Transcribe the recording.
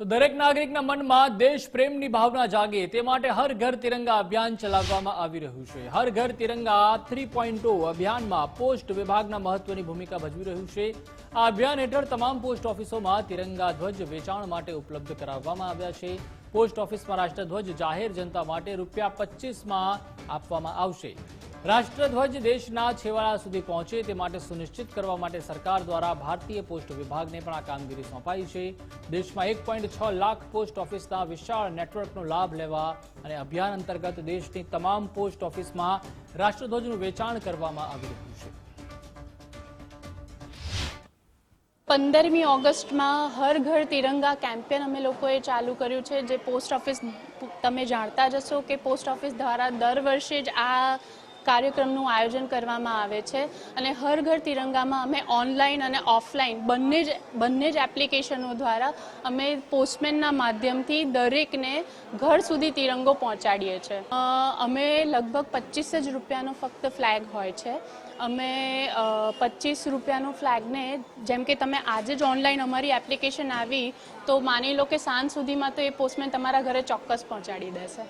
તો દરેક નાગરિકના મનમાં દેશ પ્રેમની ભાવના જાગે તે માટે હર ઘર તિરંગા અભિયાન ચલાવવામાં આવી રહ્યું છે. હર ઘર તિરંગા થ્રી પોઈન્ટ અભિયાનમાં પોસ્ટ વિભાગના મહત્વની ભૂમિકા ભજવી રહ્યું છે. આ અભિયાન હેઠળ તમામ પોસ્ટ ઓફિસોમાં તિરંગા ધ્વજ વેચાણ માટે ઉપલબ્ધ કરાવવામાં આવ્યા છે. પોસ્ટ ઓફિસમાં રાષ્ટ્રધ્વજ જાહેર જનતા માટે રૂપિયા પચીસમાં આપવામાં આવશે. રાષ્ટ્રધ્વજ દેશના છેવાડા સુધી પહોંચે તે માટે સુનિશ્ચિત કરવા માટે સરકાર દ્વારા ભારતીય પોસ્ટ વિભાગને પણ આ કામગીરી સોંપાઈ છે. દેશમાં એક પોઈન્ટ છ લાખ પોસ્ટ ઓફિસના વિશાળ નેટવર્કનો લાભ લેવા અને અભિયાન અંતર્ગત દેશની તમામ પોસ્ટ ઓફિસમાં રાષ્ટ્રધ્વજનું વેચાણ કરવામાં આવી રહ્યું છે. પંદરમી ઓગસ્ટમાં હર ઘર તિરંગા કેમ્પેન અમે લોકોએ ચાલુ કર્યું છે, જે પોસ્ટ ઓફિસ તમે જાણતા જ હશો કે પોસ્ટ ઓફિસ દ્વારા દર વર્ષે જ આ કાર્યક્રમનું આયોજન કરવામાં આવે છે અને હર ઘર તિરંગામાં અમે ઓનલાઈન અને ઓફલાઈન બંને જ બંને જ એપ્લિકેશનો દ્વારા અમે પોસ્ટમેનના માધ્યમથી દરેકને ઘર સુધી તિરંગો પહોંચાડીએ છીએ. અમે લગભગ પચીસ જ રૂપિયાનો ફક્ત ફ્લેગ હોય છે. અમે પચીસ રૂપિયાનો ફ્લેગને જેમ કે તમે આજે જ ઓનલાઈન અમારી એપ્લિકેશન આવી, તો માની લો કે સાંજ સુધીમાં તો એ પોસ્ટમેન તમારા ઘરે ચોક્કસ પહોંચાડી દેશે.